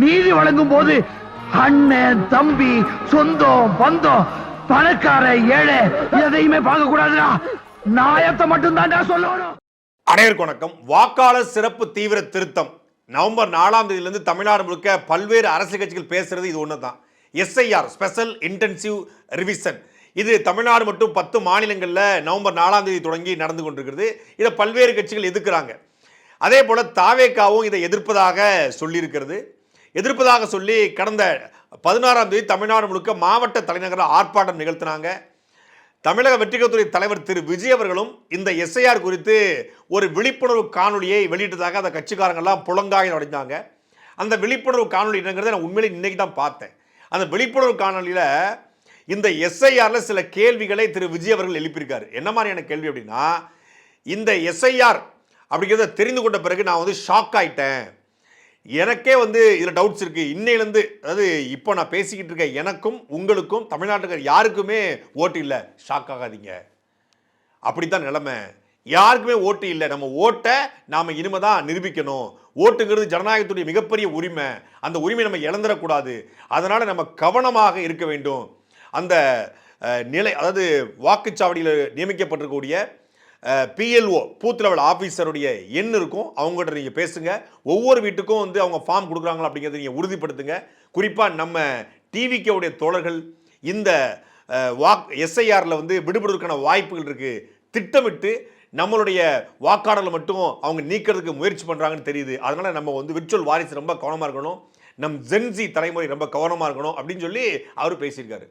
நீதி வழங்கும் போது அண்ணன் தம்பி சொந்தம் பந்தம் பணக்கார ஏழை எதையுமே பார்க்க கூடாதுடா நாயத்தை மட்டும் சொல்லணும். அனைவருக்கு வணக்கம். வாக்காளர் சிறப்பு தீவிர திருத்தம். நவம்பர் நாலாம் தேதியிலிருந்து தமிழ்நாடு முழுக்க பல்வேறு அரசியல் கட்சிகள் பேசுறது இது ஒன்று தான் எஸ்ஐஆர் ஸ்பெஷல் இன்டென்சிவ் ரிவிஷன். இது தமிழ்நாடு மட்டும் பத்து மாநிலங்களில் நவம்பர் நாலாம் தேதி தொடங்கி நடந்து கொண்டிருக்கிறது. இதை பல்வேறு கட்சிகள் எதிர்க்கிறாங்க. அதே போல் தாவேக்காவும் இதை எதிர்ப்பதாக சொல்லியிருக்கிறது. எதிர்ப்பதாக சொல்லி கடந்த பதினாறாம் தேதி தமிழ்நாடு முழுக்க மாவட்ட தலைநகரில் ஆர்ப்பாட்டம் நிகழ்த்தினாங்க. தமிழக வெற்றிகத்துறை தலைவர் திரு. விஜய் அவர்களும் இந்த எஸ்ஐஆர் குறித்து ஒரு விழிப்புணர்வு காணொலியை வெளியிட்டதாக அந்த கட்சிக்காரங்கள்லாம் புலங்காயில் அடைஞ்சாங்க அந்த விழிப்புணர்வு காணொலி என்னங்கிறத நான் உண்மையிலே இன்னைக்கு தான் பார்த்தேன். அந்த விழிப்புணர்வு காணொலியில் இந்த எஸ்ஐஆரில் சில கேள்விகளை திரு. விஜய் அவர்கள் எழுப்பியிருக்காரு. என்ன மாதிரியான கேள்வி அப்படின்னா இந்த எஸ்ஐஆர் அப்படிங்கிறத தெரிந்து கொண்ட பிறகு நான் வந்து ஷாக் ஆயிட்டேன். எனக்கே வந்து இதில் டவுட்ஸ் இருக்குது இன்னையிலேருந்து அதாவது இப்போ நான் பேசிக்கிட்டு இருக்க எனக்கும் உங்களுக்கும் தமிழ்நாட்டுக்கு யாருக்குமே ஓட்டு இல்லை. ஷாக் ஆகாதீங்க. அப்படித்தான் நிலைமை. யாருக்குமே ஓட்டு இல்லை. நம்ம ஓட்டை நாம் இனிமே தான் நிரூபிக்கணும். ஓட்டுங்கிறது ஜனநாயகத்துடைய மிகப்பெரிய உரிமை. அந்த உரிமை நம்ம இழந்துடக்கூடாது. அதனால் நம்ம கவனமாக இருக்க வேண்டும். அந்த நிலை அதாவது வாக்குச்சாவடியில் நியமிக்கப்பட்டிருக்கக்கூடிய பிஎல்ஓ பூத் லெவல் ஆஃபீஸருடைய எண் இருக்கும். அவங்ககிட்ட நீங்கள் பேசுங்க. ஒவ்வொரு வீட்டுக்கும் வந்து அவங்க ஃபார்ம் கொடுக்குறாங்களா அப்படிங்கிறத நீங்கள் உறுதிப்படுத்துங்க. குறிப்பாக நம்ம டிவிக்கேவுடைய தோழர்கள் இந்த வாக் எஸ்ஐஆரில் வந்து விடுபடுவதற்கான வாய்ப்புகள் இருக்குது திட்டமிட்டு நம்மளுடைய வாக்காளர்களை மட்டும் அவங்க நீக்கிறதுக்கு முயற்சி பண்ணுறாங்கன்னு தெரியுது. அதனால் நம்ம வந்து விர்ச்சுவல் வாரிசு ரொம்ப கவனமாக இருக்கணும். நம் ஜென்சி தலைமுறை ரொம்ப கவனமாக இருக்கணும் அப்படின்னு சொல்லி அவர் பேசியிருக்காரு.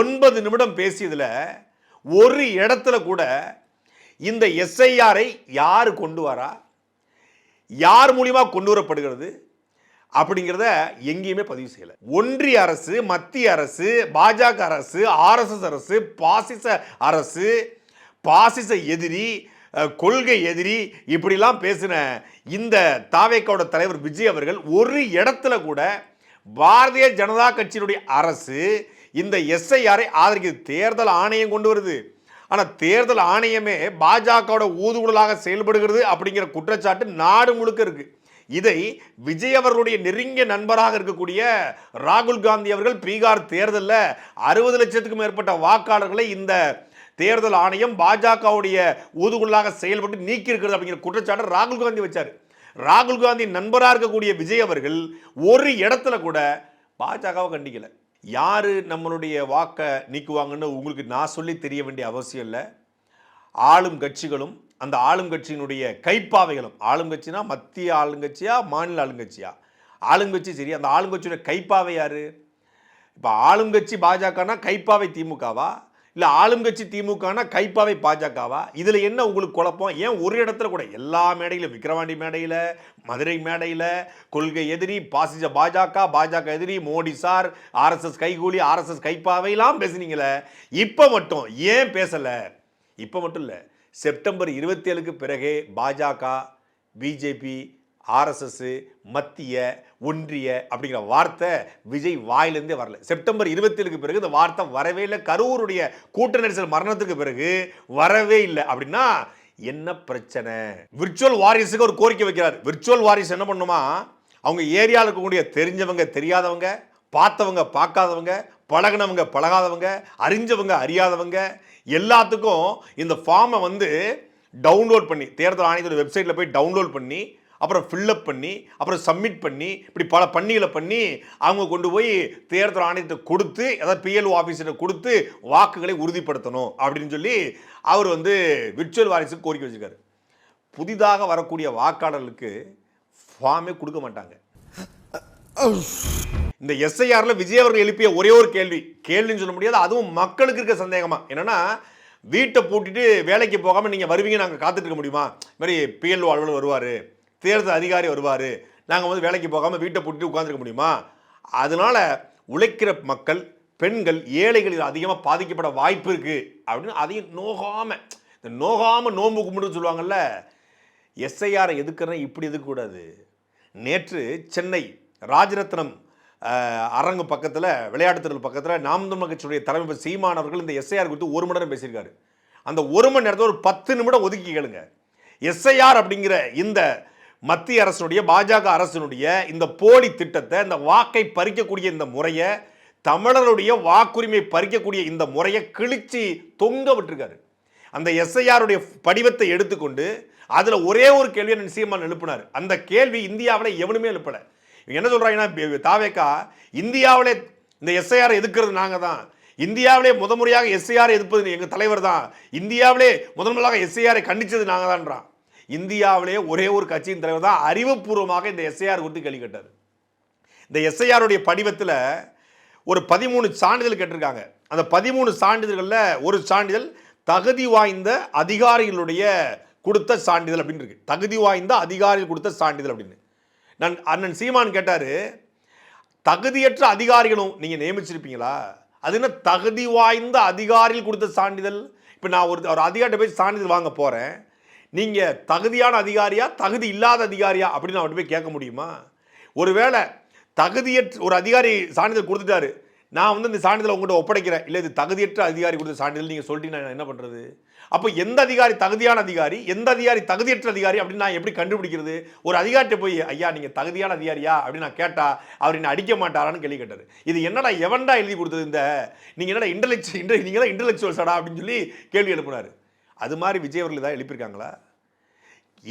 ஒன்பது நிமிடம் பேசியதில் ஒரு இடத்துல கூட இந்த எஸ்ஐஆரை யார் கொண்டு வரா? யார் மூலிமா கொண்டு வரப்படுகிறது அப்படிங்கிறத எங்கேயுமே பதிவு செய்யலை. ஒன்றிய அரசு மத்திய அரசு பாஜக அரசு ஆர்எஸ்எஸ் அரசு பாசிச அரசு பாசிச எதிரி கொள்கை எதிரி இப்படிலாம் பேசின இந்த தாவேக்காவோட தலைவர் விஜய் அவர்கள் ஒரு இடத்துல கூட பாரதிய ஜனதா கட்சியினுடைய அரசு இந்த எஸ்ஐஆரை ஆதரிக்குது தேர்தல் ஆணையம் கொண்டு வருது. ஆனால் தேர்தல் ஆணையமே பாஜகவோட ஊதுகுடலாக செயல்படுகிறது அப்படிங்கிற குற்றச்சாட்டு நாடு முழுக்க இருக்கு. இதை விஜய் அவர்களுடைய நெருங்கிய நண்பராக இருக்கக்கூடிய ராகுல் காந்தி அவர்கள் பீகார் தேர்தலில் அறுபது லட்சத்துக்கும் மேற்பட்ட வாக்காளர்களை இந்த தேர்தல் ஆணையம் பாஜகவுடைய ஊதுகுள்ளாக செயல்பட்டு நீக்கி இருக்கிறது அப்படிங்கிற குற்றச்சாட்டை ராகுல் காந்தி வச்சார். ராகுல் காந்தி நண்பராக இருக்கக்கூடிய விஜய் அவர்கள் ஒரு இடத்துல கூட பாஜகவை கண்டிக்கலை. யார் நம்மளுடைய வாக்கை நீக்குவாங்கன்னு உங்களுக்கு நான் சொல்லி தெரிய வேண்டிய அவசியம் இல்லை. ஆளும் கட்சிகளும் அந்த ஆளும் கட்சியினுடைய கைப்பாவைகளும். ஆளுங்கட்சினா மத்திய ஆளுங்கட்சியா மாநில ஆளுங்கட்சியா? ஆளுங்கட்சி சரி அந்த ஆளுங்கட்சியுடைய கைப்பாவை யார்? இப்போ ஆளுங்கட்சி பாஜகனா கைப்பாவை திமுகவா? இல்லை ஆளுங்கட்சி திமுகனா கைப்பாவை பாஜகவா? இதில் என்ன உங்களுக்கு குழப்பம்? ஏன் ஒரு இடத்துல கூட எல்லா மேடையிலும் விக்கிரவாண்டி மேடையில் மதுரை மேடையில் கொள்கை எதிரி பாசிச பாஜக பாஜக எதிரி மோடி சார் ஆர்எஸ்எஸ் கைகூலி ஆர்எஸ்எஸ் கைப்பாவையெல்லாம் பேசுனீங்களே இப்போ மட்டும் ஏன் பேசலை? இப்போ மட்டும் இல்லை செப்டம்பர் இருபத்தி ஏழுக்கு பிறகே பாஜக பிஜேபி ஆர்எஸ்எஸ் மத்திய ஒன்றிய அப்படிங்கிற வார்த்தை விஜய் வாயிலிருந்தே வரல. செப்டம்பர் இருபத்தி ஏழுக்கு பிறகு இந்த வார்த்தை வரவே இல்லை. கரூருடைய கூட்ட நெரிசல் மரணத்துக்கு பிறகு வரவே இல்லை. அப்படின்னா என்ன பிரச்சனை? விர்ச்சுவல் வாரிஸுக்கு ஒரு கோரிக்கை வைக்கிறார். விர்ச்சுவல் வாரிஸ் என்ன பண்ணுமா? அவங்க ஏரியாவில் இருக்கக்கூடிய தெரிஞ்சவங்க தெரியாதவங்க பார்த்தவங்க பார்க்காதவங்க பழகுனவங்க பழகாதவங்க அறிஞ்சவங்க அறியாதவங்க எல்லாத்துக்கும் இந்த ஃபார்மை வந்து டவுன்லோட் பண்ணி தேர்தல் ஆணையத்தோட வெப்சைட்டில் போய் டவுன்லோட் பண்ணி அப்புறம் ஃபில்லப் பண்ணி அப்புறம் சப்மிட் பண்ணி இப்படி பல பண்ணிகளை பண்ணி அவங்க கொண்டு போய் தேர்தல் ஆணையத்தை கொடுத்து அதாவது பிஎல்ஓ ஆஃபீஸில் கொடுத்து வாக்குகளை உறுதிப்படுத்தணும் அப்படின்னு சொல்லி அவர் வந்து விர்ச்சுவல் வாரிசுக்கு கோரிக்கை வச்சுருக்காரு. புதிதாக வரக்கூடிய வாக்காளர்களுக்கு ஃபார்மே கொடுக்க மாட்டாங்க. இந்த எஸ்ஐஆரில் விஜய் அவர்கள் எழுப்பிய ஒரே ஒரு கேள்வி. கேள்வின்னு சொல்ல முடியாது அதுவும் மக்களுக்கு இருக்க சந்தேகமாக என்னன்னா வீட்டை பூட்டிட்டு வேலைக்கு போகாமல் நீங்கள் வருவீங்க நாங்கள் காத்துட்டு இருக்க முடியுமா? இந்த மாதிரி பிஎல்ஓ அலுவலர் வருவார். தேர்தல் அதிகாரி வருவார். நாங்கள் வந்து வேலைக்கு போகாமல் வீட்டை பூட்டிட்டு உட்காந்துருக்க முடியுமா? அதனால உழைக்கிற மக்கள் பெண்கள் ஏழைகள் இது அதிகமாக பாதிக்கப்பட வாய்ப்பு இருக்குது அப்படின்னு அதையும் நோகாமல் இந்த நோகாமல் நோன்பு கும்பிடுன்னு சொல்லுவாங்கல்ல எஸ்ஐஆரை எதுக்குறேன் இப்படி எதுக்கக்கூடாது நேற்று சென்னை ராஜரத்னம் அரங்கு பக்கத்தில் விளையாட்டுத்துறை பக்கத்தில் நாம் தமிழ் கட்சியுடைய தலைமை சீமான் அவர்கள் இந்த எஸ்ஐஆர் குறித்து ஒரு மணி நேரம் பேசியிருக்காரு. அந்த ஒரு மணி நேரத்தில் ஒரு பத்து நிமிடம் ஒதுக்கி கேளுங்க. எஸ்ஐஆர் அப்படிங்கிற இந்த மத்திய அரசுடைய பாஜக அரசினுடைய இந்த போலி திட்டத்தை இந்த வாக்கை பறிக்கக்கூடிய இந்த முறையை தமிழருடைய வாக்குரிமை பறிக்கக்கூடிய இந்த முறையை கிழிச்சு தொங்க விட்டுருக்காரு. அந்த எஸ்ஐஆருடைய படிவத்தை எடுத்துக்கொண்டு அதில் ஒரே ஒரு கேள்வியை சீமான் எழுப்பினார். அந்த கேள்வி இந்தியாவில் எவனுமே எழுப்பலை. இவங்க என்ன சொல்கிறாங்கன்னா தாவேக்கா இந்தியாவிலே இந்த எஸ்ஐஆர் எதுக்கிறது நாங்கள் தான். இந்தியாவிலே முதன்முறையாக எஸ்ஐஆர் எதிர்ப்பது எங்கள் தலைவர் தான். இந்தியாவிலே முதன் முதலாக எஸ்ஐஆரை கண்டிச்சது நாங்கள் தான்றான். இந்தியாவிலே ஒரே ஒரு கட்சியின் தலைவர் தான் அறிவுபூர்வமாக இந்த எஸ்ஐஆர் குறித்து கேள்வி கேட்டார். இந்த எஸ்ஐஆருடைய படிவத்தில் ஒரு பதிமூணு சான்றிதழ் கேட்டிருக்காங்க. அந்த பதிமூணு சான்றிதழ்களில் ஒரு சான்றிதழ் தகுதி வாய்ந்த அதிகாரிகளுடைய கொடுத்த சான்றிதழ் அப்படின்னு இருக்கு. தகுதி வாய்ந்த அதிகாரிகள் கொடுத்த சான்றிதழ் அப்படின்னு. நான் அண்ணன் சீமான் கேட்டார் தகுதியற்ற அதிகாரிகளும் நீங்கள் நியமிச்சிருப்பீங்களா? அது என்ன தகுதி வாய்ந்த அதிகாரிகள் கொடுத்த சான்றிதழ்? இப்போ நான் ஒரு ஒரு அதிகாரிட்ட போய் சான்றிதழ் வாங்க போகிறேன் நீங்கள் தகுதியான அதிகாரியா தகுதி இல்லாத அதிகாரியா அப்படின்னு நான் அவர்கிட்ட போய் கேட்க முடியுமா? ஒருவேளை தகுதியற்ற ஒரு அதிகாரி சான்றிதழ் கொடுத்துட்டாரு. நான் வந்து இந்த சான்றிதழ் உங்கள்கிட்ட ஒப்படைக்கிறேன். இல்லை இது தகுதியற்ற அதிகாரி கொடுத்த சான்றிதழ் நீங்கள் சொல்லிட்டீங்கன்னா நான் என்ன பண்ணுறது அப்போ எந்த அதிகாரி தகுதியான அதிகாரி எந்த அதிகாரி தகுதியற்ற அதிகாரி அப்படின்னு நான் எப்படி கண்டுபிடிக்கிறது? ஒரு அதிகாரிட்ட போய் ஐயா நீங்கள் தகுதியான அதிகாரியா? அப்படின்னு நான் கேட்டால் அவர் என்ன அடிக்க மாட்டாரான்னு கேள்வி கேட்டார் இது என்னடா எவன்டா எழுதி கொடுத்தது இந்த? நீங்கள் என்னடா இன்டலெக்ச் இன்டர் நீங்கள் தான் இன்டலெக்சுவல்ஸடா அப்படின்னு சொல்லி கேள்வி எழுப்பினார். அது மாதிரி விஜய் அவர்கள் ஏதாவது எழுப்பியிருக்காங்களா?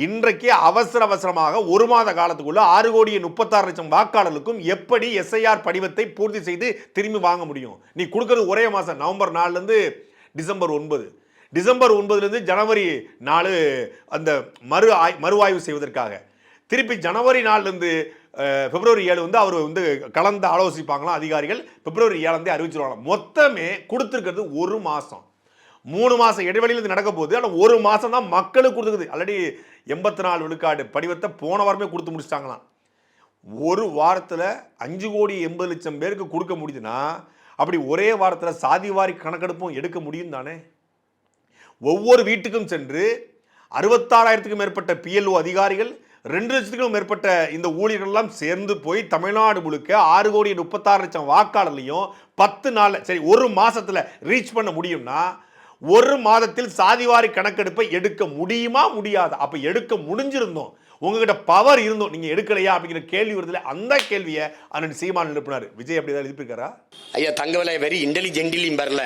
இன்றைக்கு அவசர அவசரமாக ஒரு மாத காலத்துக்குள்ள ஆறு கோடியே முப்பத்தாறு லட்சம் வாக்காளர்களுக்கும் எப்படி எஸ்ஐஆர் படிவத்தை பூர்த்தி செய்து திரும்பி வாங்க முடியும்? நீ கொடுக்கறது ஒரே மாதம் நவம்பர் நாலுலேருந்து டிசம்பர் ஒன்பது. டிசம்பர் ஒன்பதுலேருந்து ஜனவரி நாலு அந்த மறு ஆய் மறுவாய்வு செய்வதற்காக. திருப்பி ஜனவரி நாலுலேருந்து பிப்ரவரி ஏழு வந்து அவர் வந்து கலந்து ஆலோசிப்பாங்களாம் அதிகாரிகள். பிப்ரவரி ஏழாந்தே அறிவிச்சிருவாங்க மொத்தமே கொடுத்துருக்கிறது ஒரு மாதம். மூணு மாதம் இடைவெளியில் இது நடக்க போகுது. ஆனால் ஒரு மாதம் தான் மக்களுக்கு கொடுத்துக்குது ஆல்ரெடி எண்பத்தி நாலு விழுக்காடு படிவத்தை போன வாரமே கொடுத்து முடிச்சிட்டாங்களாம். ஒரு வாரத்தில் அஞ்சு கோடி எண்பது லட்சம் பேருக்கு கொடுக்க முடியுதுன்னா அப்படி ஒரே வாரத்தில் சாதிவாரி கணக்கெடுப்பும் எடுக்க முடியும் தானே? ஒவ்வொரு வீட்டுக்கும் சென்று அறுபத்தாறாயிரத்துக்கும் மேற்பட்ட பிஎல்ஓ அதிகாரிகள் ரெண்டு லட்சத்துக்கும் மேற்பட்ட இந்த ஊழியர்கள் எல்லாம் சேர்ந்து போய் தமிழ்நாடு முழுக்க ஆறு கோடி முப்பத்தாறு லட்சம் வாக்காளர்லையும் பத்து நாளில் சரி ஒரு மாதத்தில் ரீச் பண்ண முடியும்னா ஒரு மாதத்தில் சாதிவாரி கணக்கெடுப்பை எடுக்க முடியுமா முடியாதா? அப்போ எடுக்க முடிஞ்சிருந்தோம். உங்ககிட்ட பவர் இருந்தோம். நீங்க எடுக்கலையா அப்படிங்கிற கேள்வி வருதுல அந்த கேள்வியை அண்ணன் சீமான் எழுப்பினார். விஜய் அப்படி தான் எழுப்பியிருக்காரா ஐயா தங்கவலை வெரி இன்டெலிஜென்டிலியும் வரல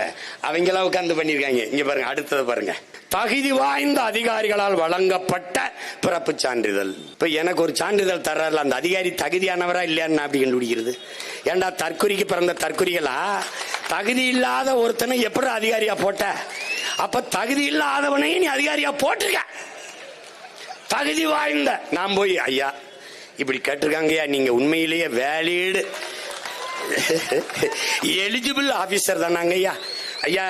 அவங்களாம் உட்கார்ந்து பண்ணியிருக்காங்க. இங்க பாருங்க அடுத்தது பாருங்க. தகுதி வாய்ந்த அதிகாரிகளால் வழங்கப்பட்ட பிறப்பு சான்றிதழ். இப்போ எனக்கு ஒரு சான்றிதழ் தர்றாருல அந்த அதிகாரி தகுதியானவரா இல்லையான்னு நான் அப்படி கண்டுபிடிக்கிறது? ஏன்டா தற்குறிக்கு பிறந்த தற்குறிகளா? தகுதி இல்லாத ஒருத்தனை எப்படி அதிகாரியா போட்ட? அப்ப தகுதி இல்லாதவனையும் நீ அதிகாரியா போட்டிருக்க. தகுதி வாய்ந்த. நான் போய் ஐயா இப்படி கேட்டிருக்காங்கய்யா நீங்க உண்மையிலேயே வேலீடு. எலிஜிபிள் ஆபீசர் தானாங்க ஐயா ஐயா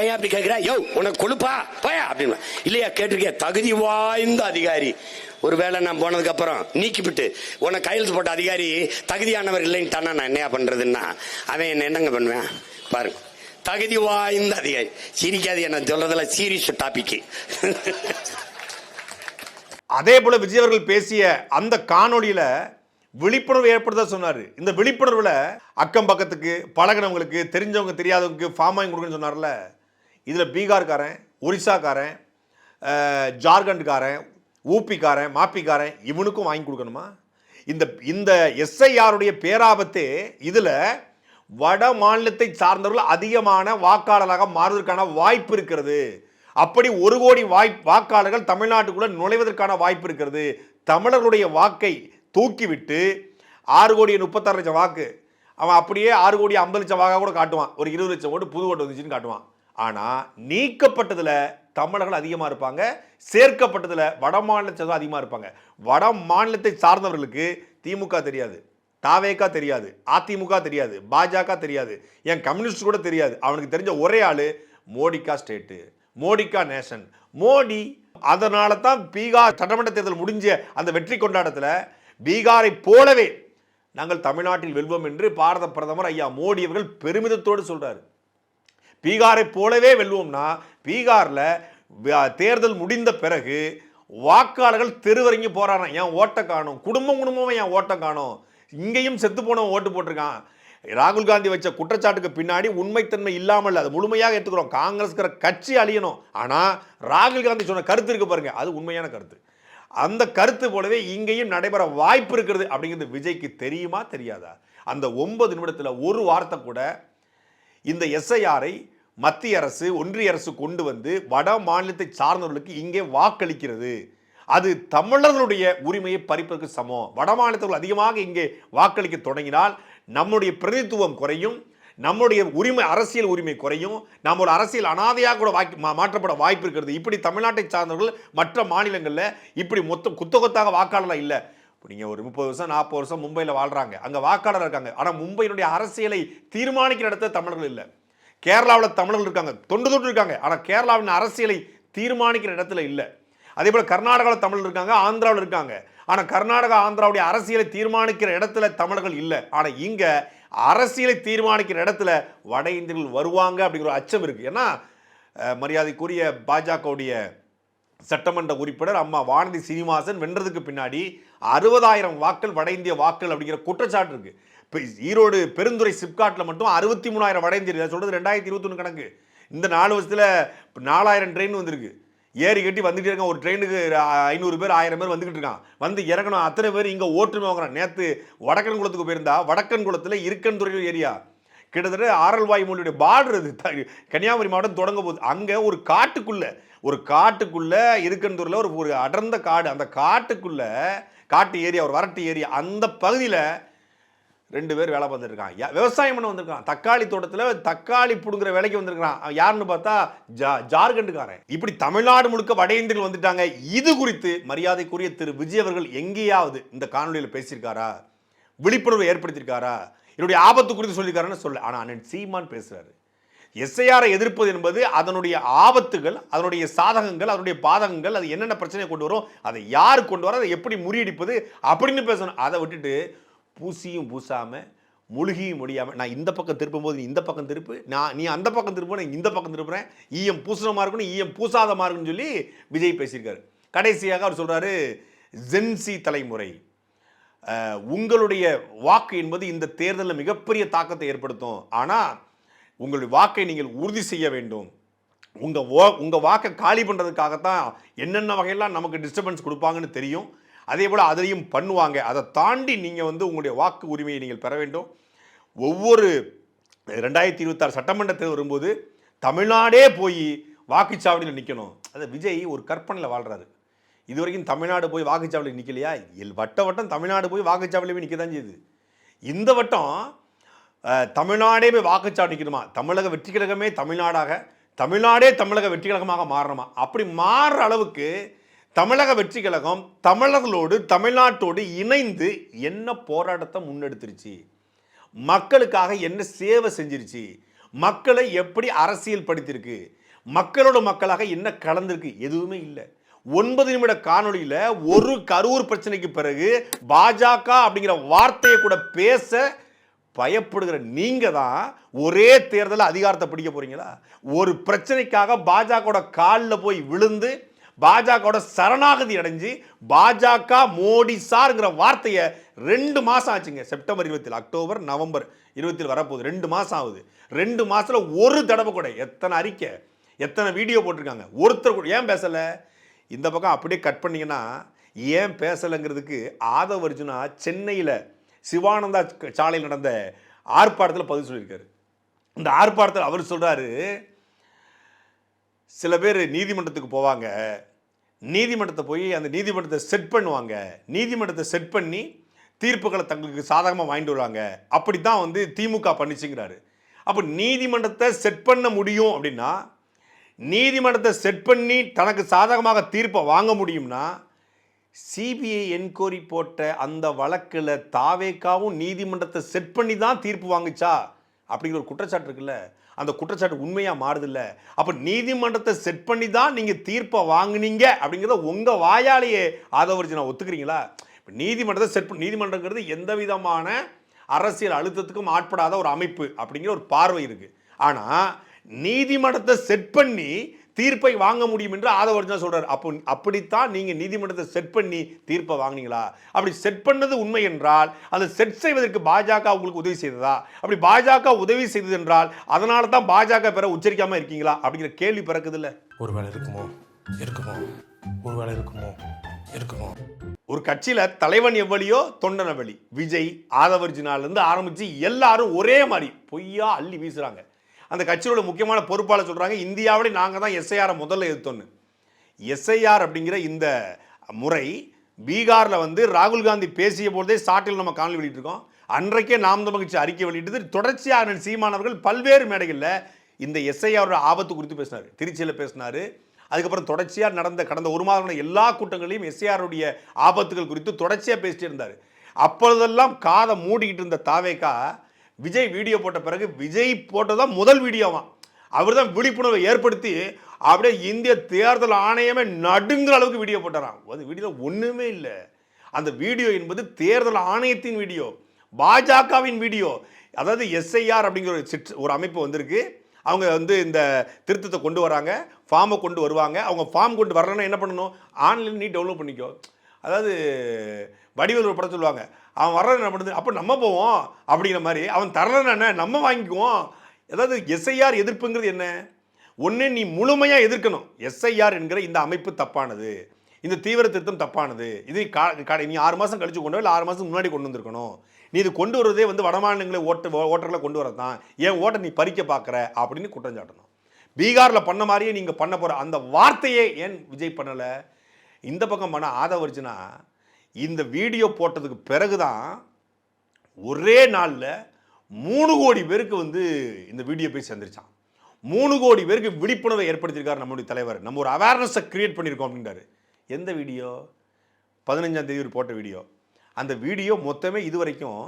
ஏன் அப்படி கேட்கிறா யோ உனக்கு கொழுப்பா? போயா அப்படின்னு. இல்லையா கேட்டிருக்கேன் தகுதி வாய்ந்த அதிகாரி. ஒருவேளை நான் போனதுக்கு அப்புறம் நீக்கிவிட்டு உனக்கு கையெழுத்து போட்ட அதிகாரி தகுதியானவர் இல்லைன்ட்டானா நான் என்னையா பண்றதுன்னா அவன் என்ன என்னங்க பண்ணுவேன்? பாருங்க. தகுதி வாய்ந்த அதிகாரி. சிரிக்காது என்ன சொல்றதுல சீரியஸ் டாபிக் அதே போல விஜய் அவர்கள் பேசிய அந்த காணொலியில விழிப்புணர்வு ஏற்படுத்த சொன்னாரு. இந்த விழிப்புணர்வுல அக்கம் பக்கத்துக்கு பழகினவங்களுக்கு தெரிஞ்சவங்க தெரியாதவங்களுக்கு ஃபார்ம் வாங்கி கொடுக்குன்னு சொன்னார்ல. இதுல பீகார்காரன் ஒரிசாக்காரன் ஜார்க்கண்ட்காரன் ஊப்பிக்காரன் மாப்பிக்காரன் இவனுக்கும் வாங்கி கொடுக்கணுமா? இந்த இந்த எஸ்ஐஆருடைய பேராபத்து இதுல வட மாநிலத்தை சார்ந்தவர்கள் அதிகமான வாக்காளராக மாறுவதற்கான வாய்ப்பு இருக்கிறது. அப்படி ஒரு கோடி வாய் வாக்காளர்கள் தமிழ்நாட்டுக்குள்ள நுழைவதற்கான வாய்ப்பு இருக்கிறது. தமிழர்களுடைய வாக்கை தூக்கிவிட்டு ஆறு கோடி முப்பத்தாறு லட்சம் வாக்கு. அவன் அப்படியே ஆறு கோடி ஐம்பது லட்சம் வாக்காக கூட காட்டுவான். ஒரு இருபது லட்சம் ஓட்டு புது ஓட்டு வந்துச்சுன்னு காட்டுவான். ஆனால் நீக்கப்பட்டதில் தமிழர்கள் அதிகமாக இருப்பாங்க. சேர்க்கப்பட்டதில் வட மாநிலத்தை அதிகமாக இருப்பாங்க. வட மாநிலத்தை சார்ந்தவர்களுக்கு திமுக தெரியாது. தாவேக்கா தெரியாது அதிமுக தெரியாது பாஜக தெரியாது என் கம்யூனிஸ்ட் கூட தெரியாது. அவனுக்கு தெரிஞ்ச ஒரே ஆள் மோடிக்கா ஸ்டேட்டு மோடிக்கா நேஷன். மோடி அதனால தான் பீகார் சட்டமன்ற தேர்தல் முடிஞ்ச அந்த வெற்றி கொண்டாட்டத்தில் பீகாரை போலவே நாங்கள் தமிழ்நாட்டில் வெல்வோம் என்று பாரத பிரதமர் ஐயா மோடி அவர்கள் பெருமிதத்தோடு சொல்கிறார் பீகாரை போலவே வெல்வோம்னா பீகாரில் தேர்தல் முடிந்த பிறகு வாக்காளர்கள் தெருவரங்கி போறாராம். என் ஓட்டை காணும்? குடும்பம் குடும்பமும் என் ஓட்டம் காணும்? இங்கேயும் செத்து போனவன் ஓட்டு போட்டிருக்கான். ராகுல் காந்தி வச்ச குற்றச்சாட்டுக்கு பின்னாடி உண்மைத்தன்மை இல்லாமல் அதை முழுமையாக எடுத்துக்கிறோம் காங்கிரஸ்கிற கட்சி அழியணும். ஆனால் ராகுல் காந்தி சொன்ன கருத்து இருக்கு பாருங்க. அது உண்மையான கருத்து. அந்த கருத்து போலவே இங்கேயும் நடைபெற வாய்ப்பு இருக்கிறது அப்படிங்கிறது விஜய்க்கு தெரியுமா தெரியாதா? அந்த ஒன்பது நிமிடத்தில் ஒரு வார்த்தை கூட இந்த எஸ்ஐஆரை மத்திய அரசு ஒன்றிய அரசு கொண்டு வந்து வட மாநிலத்தை சார்ந்தவர்களுக்கு இங்கே வாக்களிக்கிறது. அது தமிழர்களுடைய உரிமையை பறிப்பதற்கு சமம். வடமாநிலத்தவர்கள் அதிகமாக இங்கே வாக்களிக்க தொடங்கினால் நம்முடைய பிரதித்துவம் குறையும் நம்முடைய உரிமை அரசியல் உரிமை குறையும் நம்மளோட அரசியல் அனாதையாக கூட வாய்ப்பு மா- மாற்றப்பட வாய்ப்பு இருக்கிறது. இப்படி தமிழ்நாட்டை சார்ந்தவர்கள் மற்ற மாநிலங்களில் இப்படி மொத்தம் குத்த கொத்தாக வாக்காளர்லாம் இல்லை. இப்போ நீங்கள் ஒரு முப்பது வருஷம் நாற்பது வருஷம் மும்பையில் வாழ்கிறாங்க அங்கே வாக்காளர் இருக்காங்க. ஆனால் மும்பையினுடைய அரசியலை தீர்மானிக்கிற இடத்துல தமிழர்கள் இல்லை. கேரளாவில் தமிழர்கள் இருக்காங்க. தொண்டு தொட்டு இருக்காங்க. ஆனால் கேரளாவின் அரசியலை தீர்மானிக்கிற இடத்துல இல்லை. அதே போல் கர்நாடகாவில் தமிழ் இருக்காங்க ஆந்திராவில் இருக்காங்க. ஆனால் கர்நாடகா ஆந்திராவுடைய அரசியலை தீர்மானிக்கிற இடத்துல தமிழர்கள் இல்லை. ஆனால் இங்கே அரசியலை தீர்மானிக்கிற இடத்துல வட இந்தியர்கள் வருவாங்க அப்படிங்கிற ஒரு அச்சம் இருக்குது ஏன்னா மரியாதைக்குரிய பாஜகவுடைய சட்டமன்ற உறுப்பினர் அம்மா வானதி சீனிவாசன் வென்றதுக்கு பின்னாடி அறுபதாயிரம் வாக்கள் வட இந்திய வாக்கள் அப்படிங்கிற குற்றச்சாட்டு இருக்குது இப்போ ஈரோடு பெருந்துறை சிப்காட்டில் மட்டும் அறுபத்தி மூணாயிரம் வட இந்தியர் சொல்கிறது ரெண்டாயிரத்தி இருபத்தொன்று கணக்கு. இந்த நாலு வருஷத்தில் நாலாயிரம் ட்ரெயின் வந்திருக்கு. ஏறி கட்டி வந்துகிட்டே இருக்கான். ஒரு ட்ரெயினுக்கு ஐநூறு பேர் ஆயிரம் பேர் வந்துக்கிட்டு இருக்கான். வந்து இறங்கணும். அத்தனை பேர் இங்கே ஓட்டுமே வாங்குறான். நேற்று வடக்கன் குளத்துக்கு போயிருந்தா. வடக்கன் குளத்தில் இருக்கன் துறையூர் ஏரியா. கிட்டத்தட்ட ஆரல்வாய் மொழியுடைய பார்டர் அது. கன்னியாகுமரி மாவட்டம் தொடங்க போகுது. அங்கே ஒரு காட்டுக்குள்ளே ஒரு காட்டுக்குள்ளே இருக்கந்தூரில் ஒரு ஒரு அடர்ந்த காடு. அந்த காட்டுக்குள்ளே காட்டு ஏரியா ஒரு வறட்டு ஏரியா. அந்த பகுதியில் ரெண்டு பேர் வேலை பார்த்துருக்கான் விவசாயம் பண்ண வந்திருக்கான். தக்காளி தோட்டத்தில் தக்காளி பிடுங்குற வேலைக்கு வந்திருக்கான் யாருன்னு பார்த்தா ஜா ஜார்க்கண்டுக்காரன். இப்படி தமிழ்நாடு முழுக்க வட இந்தியர்கள் வந்துட்டாங்க. இது குறித்து மரியாதைக்குரிய திரு. விஜய் அவர்கள் எங்கேயாவது இந்த காணொலியில் பேசியிருக்காரா? விழிப்புணர்வு ஏற்படுத்தியிருக்காரா? என்னுடைய ஆபத்து குறித்து சொல்லியிருக்காருன்னு சொல்ல ஆனால் அண்ணன் சீமான் பேசுகிறாரு எஸ்ஐஆரை எதிர்ப்பது என்பது அதனுடைய ஆபத்துகள் அதனுடைய சாதகங்கள் அதனுடைய பாதகங்கள் அது என்னென்ன பிரச்சனையை கொண்டு வரும் அதை யார் கொண்டு வர அதை எப்படி முறியடிப்பது அப்படின்னு பேசணும். அதை விட்டுட்டு பூசியும் பூசாமல் முழுகியும் முடியாமல் நான் இந்த பக்கம் திருப்பும்போது நீ இந்த பக்கம் திருப்பு நான் நீ அந்த பக்கம் திருப்ப நான் இந்த பக்கம் திருப்புறேன். ஈயம் பூசணமாக இருக்கணும் ஈயம் பூசாதமா இருக்குன்னு சொல்லி விஜய் பேசியிருக்காரு. கடைசியாக அவர் சொல்கிறாரு ஜென்சி தலைமுறை. உங்களுடைய வாக்கு என்பது இந்த தேர்தலில் மிகப்பெரிய தாக்கத்தை ஏற்படுத்தும். ஆனால் உங்களுடைய வாக்கை நீங்கள் உறுதி செய்ய வேண்டும். உங்கள் வா உங்கள் வாக்கை காலி பண்ணுறதுக்காகத்தான் என்னென்ன வகையெல்லாம் நமக்கு டிஸ்டர்பன்ஸ் கொடுப்பாங்கன்னு தெரியும். அதே போல் அதையும் பண்ணுவாங்க. அதை தாண்டி நீங்கள் வந்து உங்களுடைய வாக்கு உரிமையை நீங்கள் பெற வேண்டும். ஒவ்வொரு ரெண்டாயிரத்தி இருபத்தாறு சட்டமன்ற தேர்தல் வரும்போது தமிழ்நாடே போய் வாக்குச்சாவடியில் நிற்கணும் அது விஜய் ஒரு கற்பனையில் வாழ்கிறாரு இது வரைக்கும் தமிழ்நாடு போய் வாக்குச்சாவடியில் நிற்கலையா எல் வட்ட வட்டம் தமிழ்நாடு போய் வாக்குச்சாவடியில் போய் நிற்க தான் செய்யுது. இந்த வட்டம் தமிழ்நாடே போய் வாக்குச்சாவடி நிற்கணுமா தமிழக வெற்றி கழகமே தமிழ்நாடாக தமிழ்நாடே தமிழக வெற்றி கழகமாக மாறணுமா? அப்படி மாறுற அளவுக்கு தமிழக வெற்றி கழகம் தமிழர்களோடு தமிழ்நாட்டோடு இணைந்து என்ன போராட்டத்தை முன்னெடுத்துருச்சு? மக்களுக்காக என்ன சேவை செஞ்சிருச்சு? மக்களை எப்படி அரசியல் படுத்திருக்கு? மக்களோட மக்களாக என்ன கலந்திருக்கு? எதுவுமே இல்லை. ஒன்பது நிமிட காணொலியில் ஒரு கரூர் பிரச்சனைக்கு பிறகு பாஜக அப்படிங்கிற வார்த்தையை கூட பேச பயப்படுகிற நீங்கள் தான் ஒரே தேர்தலில் அதிகாரத்தை பிடிக்க போகிறீங்களா ஒரு பிரச்சனைக்காக பாஜகவோட காலில் போய் விழுந்து பாஜகவோட சரணாகதி அடைஞ்சு பாஜக மோடி சார்ங்கிற வார்த்தையை ரெண்டு மாதம் ஆச்சுங்க. செப்டம்பர் இருபத்தில் அக்டோபர் நவம்பர் இருபத்தில் வரப்போகுது. ரெண்டு மாதம் ஆகுது. ரெண்டு மாதத்தில் ஒரு தடவை கூட எத்தனை அறிக்கை எத்தனை வீடியோ போட்டிருக்காங்க. ஒருத்தர் கூட ஏன் பேசலை? இந்த பக்கம் அப்படியே கட் பண்ணீங்கன்னா ஏன் பேசலைங்கிறதுக்கு ஆதவ அர்ஜுனா சென்னையில் சிவானந்தா சாலையில் நடந்த ஆர்ப்பாட்டத்தில் பதில் சொல்லியிருக்காரு. இந்த ஆர்ப்பாட்டத்தில் அவர் சொல்கிறாரு சில பேர் நீதிமன்றத்துக்கு போவாங்க. நீதிமன்றத்தை போய் அந்த நீதிமன்றத்தை செட் பண்ணுவாங்க. நீதிமன்றத்தை செட் பண்ணி தீர்ப்புகளை தங்களுக்கு சாதகமாக வாங்கிட்டு வருவாங்க. அப்படி தான் வந்து திமுக பண்ணிச்சுங்கிறாரு. அப்போ நீதிமன்றத்தை செட் பண்ண முடியும் அப்படின்னா நீதிமன்றத்தை செட் பண்ணி தனக்கு சாதகமாக தீர்ப்பை வாங்க முடியும்னா சிபிஐ என்கொயரி போட்ட அந்த வழக்கில் தாவேக்காவும் நீதிமன்றத்தை செட் பண்ணி தான் தீர்ப்பு வாங்குச்சா? அப்படிங்கிற ஒரு குற்றச்சாட்டு இருக்குல்ல. அந்த குற்றச்சாட்டு உண்மையாக மாறுதில்ல. அப்போ நீதிமன்றத்தை செட் பண்ணி தான் நீங்கள் தீர்ப்பை வாங்குனீங்க அப்படிங்கிறத உங்கள் வாயாலேயே ஆதவரிச்சு நான் ஒத்துக்கிறீங்களா? இப்போ நீதிமன்றத்தை செட் பண்ணி நீதிமன்றங்கிறது எந்த விதமான அரசியல் அழுத்தத்துக்கும் ஆட்படாத ஒரு அமைப்பு அப்படிங்கிற ஒரு பார்வை இருக்குது ஆனால் நீதிமன்றத்தை செட் பண்ணி தீர்ப்பை வாங்க முடியும் என்று ஆதவர்ஜனா சொல்றாரு. அப்போ அப்படித்தான் நீங்க நீதிமன்றத்தை செட் பண்ணி தீர்ப்பை வாங்குனீங்களா? அப்படி செட் பண்ணது உண்மை என்றால் அதை செட் செய்வதற்கு பாஜக உங்களுக்கு உதவி செய்ததா? அப்படி பாஜக உதவி செய்தது என்றால் அதனால தான் பாஜக பெற உச்சரிக்காம இருக்கீங்களா? அப்படிங்கிற கேள்வி பிறக்குது இல்ல. ஒருவேளை இருக்குமோ? இருக்குமோ? ஒருவேளை இருக்குமோ? இருக்கணும் ஒரு கட்சியில தலைவன் எவ்வளியோ தொண்டன் எவ்வளி. விஜய் ஆதவர்ஜினால இருந்து ஆரம்பிச்சு எல்லாரும் ஒரே மாதிரி பொய்யா அள்ளி வீசுறாங்க. அந்த கட்சியோட முக்கியமான பொறுப்பாளர் சொல்கிறாங்க இந்தியாவிலே நாங்கள் தான் எஸ்ஐஆரை முதல்ல எதிர்த்தோன்னு எஸ்ஐஆர் அப்படிங்கிற இந்த முறை பீகாரில் வந்து ராகுல் காந்தி பேசிய போதே சாட்டில் நம்ம காணொலி வெளியிட்டிருக்கோம். அன்றைக்கே நாம் தமிழ் கட்சி அறிக்கை வெளியிட்டது. தொடர்ச்சியாக சீமானவர்கள் பல்வேறு மேடைகளில் இந்த எஸ்ஐஆரோட ஆபத்து குறித்து பேசினார். திருச்சியில் பேசினார். அதுக்கப்புறம் தொடர்ச்சியாக நடந்த கடந்த ஒரு மாதமான எல்லா கூட்டங்களையும் எஸ்ஐஆருடைய ஆபத்துகள் குறித்து தொடர்ச்சியாக பேசிட்டு இருந்தார். அப்பொழுதெல்லாம் காதை மூடிக்கிட்டு இருந்த தாவேக்கா விஜய் வீடியோ போட்ட பிறகு விஜய் போட்டதான் முதல் வீடியோவான் அவர் தான் விழிப்புணர்வை ஏற்படுத்தி அப்படியே இந்திய தேர்தல் ஆணையமே நடுங்கிற அளவுக்கு வீடியோ போட்டாராம். அது வீடியோ ஒன்றுமே இல்லை. அந்த வீடியோ என்பது தேர்தல் ஆணையத்தின் வீடியோ பாஜகவின் வீடியோ அதாவது எஸ்ஐஆர் அப்படிங்கிற ஒரு சிற்ற ஒரு அமைப்பு வந்திருக்கு. அவங்க வந்து இந்த திருத்தத்தை கொண்டு வராங்க ஃபார்மை கொண்டு வருவாங்க. அவங்க ஃபார்ம் கொண்டு வரலன்னா என்ன பண்ணணும்? ஆன்லைன் நீ டவுன்லோட் பண்ணிக்கோ. அதாவது வடிவில் ஒரு படம் சொல்லுவாங்க. அவன் வர்றது என்ன அப்போ நம்ம போவோம் அப்படிங்கிற மாதிரி. அவன் தரலன்னு என்ன? நம்ம வாங்கிக்குவோம். அதாவது எஸ்ஐஆர் எதிர்ப்புங்கிறது என்ன? ஒன்று நீ முழுமையாக எதிர்க்கணும். எஸ்ஐஆர் என்கிற இந்த அமைப்பு தப்பானது. இந்த தீவிர திருத்தம் தப்பானது. இது கா நீ ஆறு மாதம் கழிச்சு கொண்டு இல்லை ஆறு மாதம் முன்னாடி கொண்டு வந்திருக்கணும். நீ இது கொண்டு வரதே வந்து வடமாநிலங்களை ஓட்டு ஓட்டர்களை கொண்டு வரது தான் என் ஓட்டை நீ பறிக்க பார்க்குற அப்படின்னு குற்றம் சாட்டணும். பீகாரில் பண்ண மாதிரியே நீங்கள் பண்ண போகிற அந்த வார்த்தையே ஏன் விஜய் பண்ணலை? இந்த பக்கம் பண்ண ஆதவரிச்சுன்னா இந்த வீடியோ போட்டதுக்கு பிறகு தான் ஒரே நாளில் மூணு கோடி பேருக்கு வந்து இந்த வீடியோ போய் சேர்ந்துருச்சான் மூணு கோடி பேருக்கு விழிப்புணர்வை ஏற்படுத்தியிருக்காரு நம்மளுடைய தலைவர். நம்ம ஒரு அவேர்னஸை க்ரியேட் பண்ணியிருக்கோம் அப்படின்றாரு. எந்த வீடியோ? பதினஞ்சாம் தேதி ஒரு போட்ட வீடியோ. அந்த வீடியோ மொத்தமே இது வரைக்கும்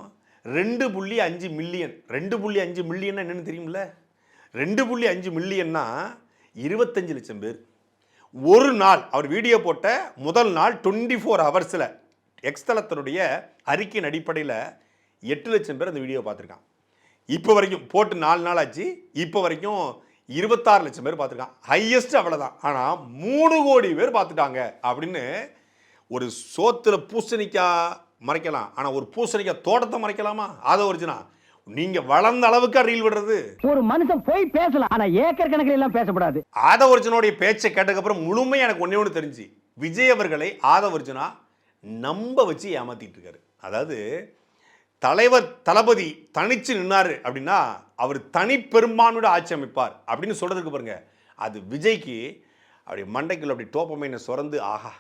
ரெண்டு புள்ளி அஞ்சு மில்லியன் ரெண்டு புள்ளி அஞ்சு மில்லியன்னா என்னென்னு தெரியுமில்ல? ரெண்டு புள்ளி அஞ்சு மில்லியன்னா இருபத்தஞ்சு லட்சம் பேர். ஒரு நாள் அவர் வீடியோ போட்ட முதல் நாள் டுவெண்ட்டி ஃபோர் ஹவர்ஸில் எக்ஸ்தலத்தினுடைய அறிக்கையின் அடிப்படையில் எட்டு லட்சம் பேர் அந்த வீடியோ பார்த்துருக்கான் இப்போ வரைக்கும் போட்டு நாலு நாள் ஆச்சு. இப்போ வரைக்கும் இருபத்தாறு லட்சம் பேர் பார்த்துருக்கான் ஹையஸ்ட் அவ்வளோதான் ஆனால் மூணு கோடி பேர் பார்த்துட்டாங்க அப்படின்னு ஒரு சோத்துல பூசணிக்காய் மறைக்கலாம். ஆனால் ஒரு பூசணிக்காய் தோட்டத்தை மறைக்கலாமா? அதை ஒரிஜினா நீங்கள் வளர்ந்த அளவுக்கா ரீல் விடுறது. ஒரு மனுஷன் போய் பேசலாம். ஆனா ஏக்கர் கணக்கில் எல்லாம் பேசக்கூடாது ஆதவர்ஜுனோடைய பேச்சை கேட்டதுக்கப்புறம் முழுமையாக எனக்கு ஒன்றே ஒன்று தெரிஞ்சு. விஜய் அவர்களை ஆதவர்ஜுனா நம்ப வச்சு ஏமாத்திட்டு இருக்காரு அதாவது தலைவர் தளபதி தனிச்சு நின்னாரு அப்படின்னா அவர் தனி ஆட்சி அமைப்பார் அப்படின்னு சொல்கிறதுக்கு பாருங்க. அது விஜய்க்கு அப்படி மண்டைக்குள்ள அப்படி டோப்பமைனை சுரந்து ஆஹா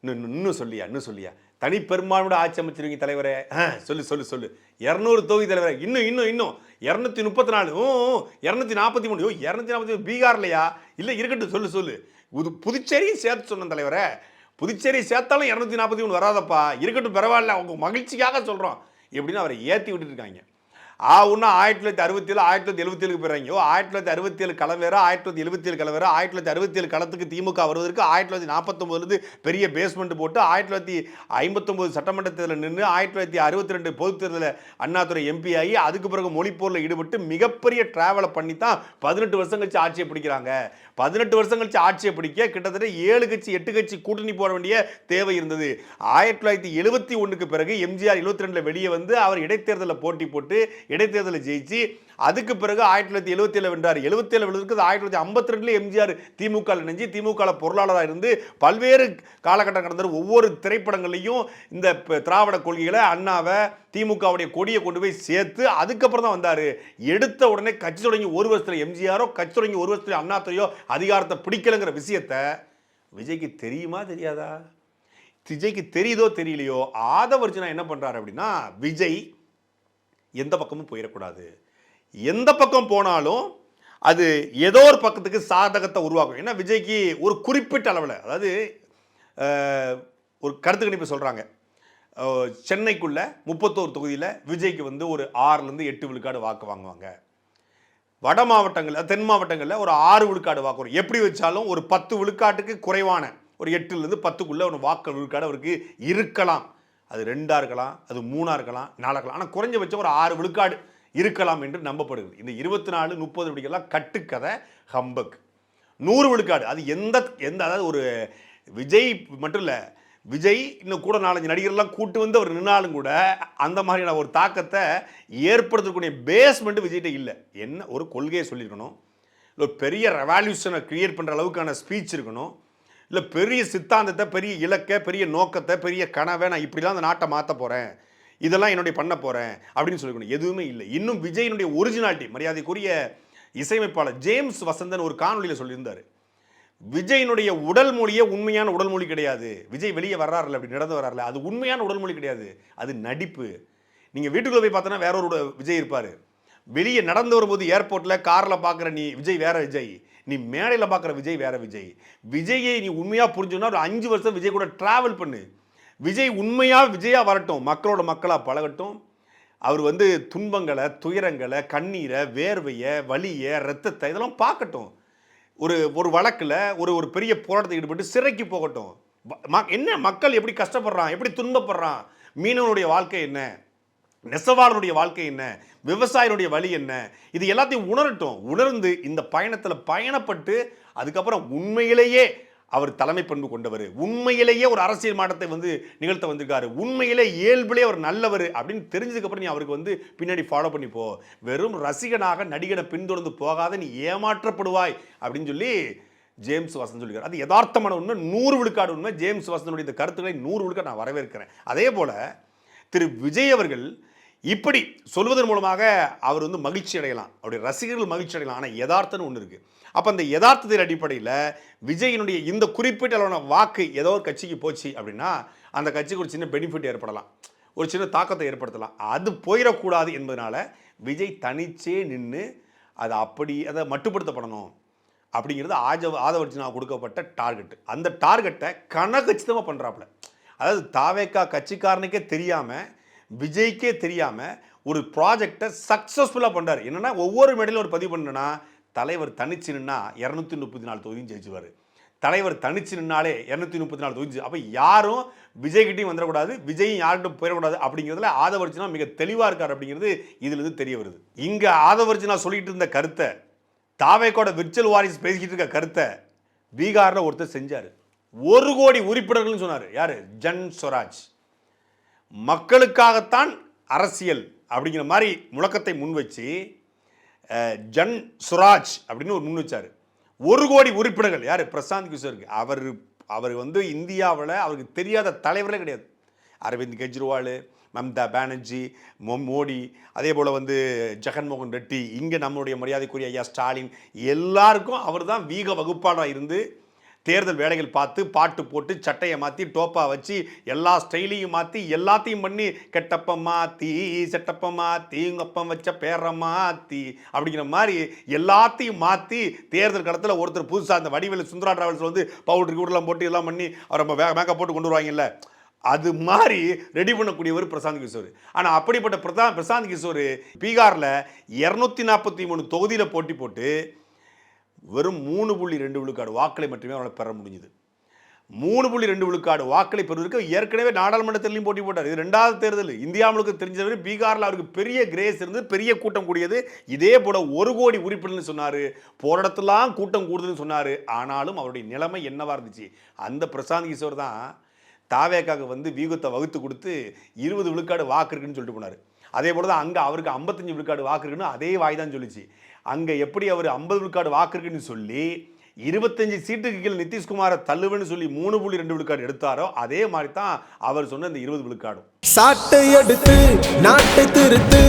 இன்னும் இன்னும் சொல்லியா இன்னும் சொல்லியா? தனி பெரும்பான்மையோட ஆட்சி அமைச்சிருவீங்க தலைவரே. சொல்லு சொல்லு சொல்லு. இரநூறு தொகுதி தலைவரே. இன்னும் இன்னும் இன்னும். இரநூத்தி முப்பத்தி நாலு ஓ இரநூத்தி நாற்பத்தி மூணு ஓ இரநூத்தி நாற்பத்தி மூணு பீகார்லையா? இல்லை இருக்கட்டும் சொல்லு சொல்லு. இது புதுச்சேரியும் சேர்த்து சொன்ன தலைவரே. புதுச்சேரி சேர்த்தாலும் இரநூத்தி நாற்பத்தி மூணு வராதப்பா. இருக்கட்டும் பரவாயில்ல அவங்க மகிழ்ச்சிக்காக சொல்கிறோம் எப்படின்னு அவரை ஏற்றி விட்டுட்டு ஆ ஒன்றா ஆயிரத்தி தொள்ளாயிரத்தி அறுபத்தி ஏழு ஆயிரத்தி தொள்ளாயிரத்தி எழுபத்தி ஏழுக்கு போயிறாங்க ஆயிரத்தி தொள்ளாயிரத்தி அறுபத்தி ஏழு களம் ஆயிரத்தி தொள்ளாயிரத்தி எழுபத்தி ஏழு களம் ஆயிரத்தி தொள்ளாயிரத்தி அறுபத்தி ஏழு களத்துக்கு திமுக வருவதற்கு ஆயிரத்தி தொள்ளாயிரத்தி நாற்பத்தொம்பதுலேருந்து பெரிய பேஸ்மெண்ட் போட்டு ஆயிரத்தி தொள்ளாயிரத்தி ஐம்பத்தொம்பது சட்டமன்ற தேர்தலில் நின்று ஆயிரத்தி தொள்ளாயிரத்தி அறுபத்தி ரெண்டு பொதுத் தேர்தலில் அண்ணாதுரை எம்பி ஆகி அதுக்கு பிறகு மொழிப்போரில் ஈடுபட்டு மிகப்பெரிய டிராவலை பண்ணி தான் பதினெட்டு வருஷம் கழிச்சு ஆட்சியை பிடிக்கிறாங்க. பதினெட்டு வருஷம் கழிச்சு ஆட்சியை பிடிக்க கிட்டத்தட்ட ஏழு கட்சி எட்டு கட்சி கூட்டணி போட வேண்டிய தேவை இருந்தது. ஆயிரத்தி தொள்ளாயிரத்தி எழுபத்தி ஒன்றுக்கு பிறகு எம்ஜிஆர் எழுபத்தி ரெண்டில் வெளியே வந்து அவர் இடைத்தேர்தலில் போட்டி போட்டு இடைத்தேர்தலை ஜெயிச்சு அதுக்கு பிறகு ஆயிரத்தி தொள்ளாயிரத்தி எழுபத்தி ஏழு வென்றார். எழுபத்தி ஏழு விழுதுக்கு ஆயிரத்தி தொள்ளாயிரத்தி ஐம்பத்தி ரெண்டுல எம்ஜிஆர் திமுக இணைஞ்சு திமுக பொருளாளராக இருந்து பல்வேறு காலகட்டம் கடந்த ஒவ்வொரு திரைப்படங்களையும் இந்த திராவிட கொள்கைகளை அண்ணாவை திமுகவுடைய கொடியை கொண்டு போய் சேர்த்து அதுக்கப்புறம் தான் வந்தார். எடுத்த உடனே கட்சி தொடங்கி ஒரு வருஷத்தில் எம்ஜிஆரோ கட்சி தொடங்கி ஒரு வருஷத்துல அண்ணாத்தையோ அதிகாரத்தை பிடிக்கலைங்கிற விஷயத்தை விஜய்க்கு தெரியுமா தெரியாதா? விஜய்க்கு தெரியுதோ தெரியலையோ? ஆதவர்ஜனா என்ன பண்ணுறாரு அப்படின்னா விஜய் எந்த பக்கமும் போயிடக்கூடாது. எந்த பக்கம் போனாலும் அது ஏதோ ஒரு பக்கத்துக்கு சாதகத்தை உருவாக்கும். ஏன்னா விஜய்க்கு ஒரு குறிப்பிட்ட அளவில் அதாவது ஒரு கருத்து கணிப்பு சொல்கிறாங்க சென்னைக்குள்ள முப்பத்தோரு தொகுதியில் விஜய்க்கு வந்து ஒரு ஆறுலேருந்து எட்டு விழுக்காடு வாக்கு வாங்குவாங்க. வட மாவட்டங்களில் தென் மாவட்டங்களில் ஒரு ஆறு விழுக்காடு வாக்கு வரும். எப்படி வச்சாலும் ஒரு பத்து விழுக்காட்டுக்கு குறைவான ஒரு எட்டுலேருந்து பத்துக்குள்ளே ஒரு வாக்கு விழுக்காடு அவருக்கு இருக்கலாம். அது ரெண்டாக இருக்கலாம் அது மூணாக இருக்கலாம் நாலாக இருக்கலாம். ஆனால் குறைஞ்சபட்சம் ஒரு ஆறு விழுக்காடு இருக்கலாம் என்று நம்பப்படுகிறது. இந்த இருபத்தி நாலு முப்பது விடிக்கெல்லாம் கட்டுக்கதை ஹம்பக். நூறு விழுக்காடு. அது எந்த எந்த அதாவது ஒரு விஜய் மட்டும் இல்லை விஜய் இன்னும் கூட நாலஞ்சு நடிகர்லாம் கூட்டு வந்து அவர் நின்னாலும் கூட அந்த மாதிரியான ஒரு தாக்கத்தை ஏற்படுத்தக்கூடிய பேஸ்மெண்ட் விஜய்கிட்ட இல்லை. என்ன ஒரு கொள்கையை சொல்லியிருக்கணும். இல்லை ஒரு பெரிய ரெவால்யூஷனை க்ரியேட் பண்ணுற அளவுக்கான ஸ்பீச் இருக்கணும். இல்லை பெரிய சித்தாந்தத்தை பெரிய இலக்கை பெரிய நோக்கத்தை பெரிய கனவை நான் இப்படிலாம் அந்த நாட்டை மாற்ற போகிறேன் இதெல்லாம் என்னுடைய பண்ண போகிறேன் அப்படின்னு சொல்லிக்கணும். எதுவுமே இல்லை. இன்னும் விஜயனுடைய ஒரிஜினாலிட்டி மரியாதைக்குரிய இசையமைப்பாளர் ஜேம்ஸ் வசந்தன் ஒரு காணொலியில் சொல்லியிருந்தார். விஜயனுடைய உடல் மொழியே உண்மையான உடல் மொழி கிடையாது. விஜய் வெளியே வர்றாருல அப்படி நடந்து வர்றாருல அது உண்மையான உடல் மொழி கிடையாது. அது நடிப்பு. நீங்கள் வீட்டுக்குள்ளே போய் பார்த்தோன்னா வேற ஒரு விஜய் இருப்பார். வெளியே நடந்து வரும்போது ஏர்போர்ட்டில் காரில் பார்க்குற நீ விஜய் வேற விஜய். நீ மேடையில் பார்க்குற விஜய் வேற விஜய். விஜயை நீ உண்மையாக புரிஞ்சுன்னா ஒரு அஞ்சு வருஷம் விஜய் கூட ட்ராவல் பண்ணு. விஜய் உண்மையாக விஜயாக வரட்டும். மக்களோட மக்களாக பழகட்டும். அவர் வந்து துன்பங்களை துயரங்களை கண்ணீரை வேர்வையை வலியை ரத்தத்தை இதெல்லாம் பார்க்கட்டும். ஒரு ஒரு வழக்கில் ஒரு ஒரு பெரிய போராட்டத்தை ஈடுபட்டு சிறைக்கு போகட்டும். ம- என்ன? மக்கள் எப்படி கஷ்டப்படுறான்? எப்படி துன்பப்படுறான்? மீனவனுடைய வாழ்க்கை என்ன? நெசவாளனுடைய வாழ்க்கை என்ன? விவசாயினுடைய வழி என்ன? இது எல்லாத்தையும் உணரட்டும். உணர்ந்து இந்த பயணத்தில் பயணப்பட்டு அதுக்கப்புறம் உண்மையிலேயே அவர் தலைமை பண்பு கொண்டவர். உண்மையிலேயே ஒரு அரசியல் மாற்றத்தை வந்து நிகழ்த்த வந்திருக்காரு. உண்மையிலே இயல்பிலே அவர் நல்லவர் அப்படின்னு தெரிஞ்சதுக்கப்புறம் நீ அவருக்கு வந்து பின்னாடி ஃபாலோ பண்ணி போ. வெறும் ரசிகனாக நடிகனை பின்தொடர்ந்து போகாத நீ ஏமாற்றப்படுவாய் அப்படின்னு சொல்லி ஜேம்ஸ் வாசன் சொல்லியிருக்காரு. அது யதார்த்தமான உண்மை நூறு விழுக்காடு உண்மை. ஜேம்ஸ் வாசனுடைய இந்த கருத்துக்களை நூறு விழுக்காடு நான் வரவேற்கிறேன். அதே போல திரு விஜய் அவர்கள் இப்படி சொல்வதன் மூலமாக அவர் வந்து மகிழ்ச்சி அடையலாம். அவருடைய ரசிகர்கள் மகிழ்ச்சி அடையலாம். ஆனால் யதார்த்தம்னு ஒன்று இருக்குது அப்போ அந்த யதார்த்தத்தின் அடிப்படையில் விஜயினுடைய இந்த குறிப்பிட்ட அளவான வாக்கு ஏதோ ஒரு கட்சிக்கு போச்சு அப்படின்னா அந்த கட்சிக்கு ஒரு சின்ன பெனிஃபிட் ஏற்படலாம். ஒரு சின்ன தாக்கத்தை ஏற்படுத்தலாம். அது போயிடக்கூடாது என்பதனால விஜய் தனிச்சே நின்று அதை அப்படி அதை மட்டுப்படுத்தப்படணும் அப்படிங்கிறது ஆஜவ ஆதவர்ஜினா கொடுக்கப்பட்ட டார்கெட் அந்த டார்கெட்டை கனகச்சிதமாக பண்ணுறாப்புல அதாவது தாவேக்கா கட்சிக்காரனுக்கே தெரியாமல் விஜய்க்கே தெரியாமல் ஒரு ப்ராஜெக்டை சக்ஸஸ்ஃபுல்லாக பண்ணுறாரு என்னென்னா ஒவ்வொரு மேடையிலும் ஒரு பதிவு பண்ணுனா தலைவர் தனிச்சு நின்னா இரநூத்தி முப்பத்தி நாலு தொகுதியும் ஜெயிச்சுவார் தலைவர் தனிச்சு நின்னாலே இரநூத்தி முப்பத்தி நாலு தொகுதி அப்போ யாரும் விஜய்கிட்டையும் வந்துடக்கூடாது விஜயும் யார்கிட்டும் போயிடக்கூடாது அப்படிங்கிறதுல ஆதவர்ஜினா மிக தெளிவாக இருக்கார் அப்படிங்கிறது இதுலேருந்து தெரிய வருது. இங்கே ஆதவர்ஜினா சொல்லிட்டு இருந்த கருத்தை தாவேக்கோட விர்ச்சுவல் வாரிஸ் பேசிக்கிட்டு இருக்க கருத்தை பீகாரில் ஒருத்தர் செஞ்சார். ஒரு கோடி உறுப்பினர்கள்னு சொன்னார். யார்? ஜன் ஸ்வராஜ். மக்களுக்காகத்தான் அரசியல் அப்படிங்கிற மாதிரி முழக்கத்தை முன்வச்சு ஜன் சுராஜ் அப்படின்னு ஒரு முன் வச்சார். ஒரு கோடி உறுப்பினர்கள். யார்? பிரசாந்த் கிஷோருக்கு. அவர் அவர் வந்து இந்தியாவில் அவருக்கு தெரியாத தலைவரே கிடையாது. அரவிந்த் கெஜ்ரிவால் மம்தா பானர்ஜி மோ- மோடி அதே போல் வந்து ஜெகன்மோகன் ரெட்டி இங்கே நம்மளுடைய மரியாதைக்குரிய ஐயா ஸ்டாலின் எல்லாருக்கும் அவர் தான் வீக வகுப்பாளராக இருந்து தேர்தல் வேலைகள் பார்த்து பாட்டு போட்டு சட்டையை மாற்றி டோப்பா வச்சு எல்லா ஸ்டைலையும் மாற்றி எல்லாத்தையும் பண்ணி கெட்டப்ப மாற்றி செட்டப்ப மாற்றி உங்கப்பம் வச்ச பேரை மாற்றி அப்படிங்கிற மாதிரி எல்லாத்தையும் மாற்றி தேர்தல் காலத்தில் ஒருத்தர் புதுசாக அந்த வடிவேலு சுந்தரா டிராவல்ஸில் வந்து பவுடர் கூடலாம் போட்டு எல்லாம் பண்ணி அவர் மேக்கப் போட்டு கொண்டு வருவாங்கல்ல. அது மாதிரி ரெடி பண்ணக்கூடியவர் பிரசாந்த் கிஷோர். ஆனால் அப்படிப்பட்ட பிரதா பிரசாந்த் கிஷோர் பீகாரில் இரநூத்தி நாற்பத்தி மூணு தொகுதியில் போட்டி போட்டு வெறும் மூணு புள்ளி ரெண்டு விழுக்காடு வாக்களை மட்டுமே அவரால் பெற முடிஞ்சுது. மூணு புள்ளி ரெண்டு விழுக்காடு வாக்களை பெறுவதற்கு ஏற்கனவே நாடாளுமன்றத்திலையும் போட்டி போட்டார். இது ரெண்டாவது தேர்தல். இந்தியா முழுக்க தெரிஞ்சவர் பீகாரில் அவருக்கு பெரிய கிரேஸ் இருந்து பெரிய கூட்டம் கூடியது. இதே போல ஒரு கோடி உறுப்பினர்னு சொன்னார். போராட்டத்திலாம் கூட்டம் கூடுதுன்னு சொன்னார். ஆனாலும் அவருடைய நிலைமை என்னவாக இருந்துச்சு? அந்த பிரசாந்த் கிஷோர் தான் தாவேக்காக வந்து வீகத்தை வகுத்து கொடுத்து இருபது விழுக்காடு வாக்கு இருக்குன்னு சொல்லிட்டு போனார். அதே போல தான் அங்கே அவருக்கு ஐம்பத்தஞ்சு விழுக்காடு வாக்கு இருக்குன்னு அதே வாய் தான் சொல்லிச்சு. அங்கே எப்படி அவர் ஐம்பது விழுக்காடு வாக்கு இருக்குன்னு சொல்லி இருபத்தஞ்சு சீட்டுக்கு கீழே நிதிஷ்குமாரை தள்ளுவேன்னு சொல்லி மூணு புள்ளி ரெண்டு விழுக்காடு எடுத்தாரோ அதே மாதிரி தான் அவர் சொன்ன இந்த இருபது விழுக்காடும். சாட்டை எடுத்து நாட்டை திருத்து.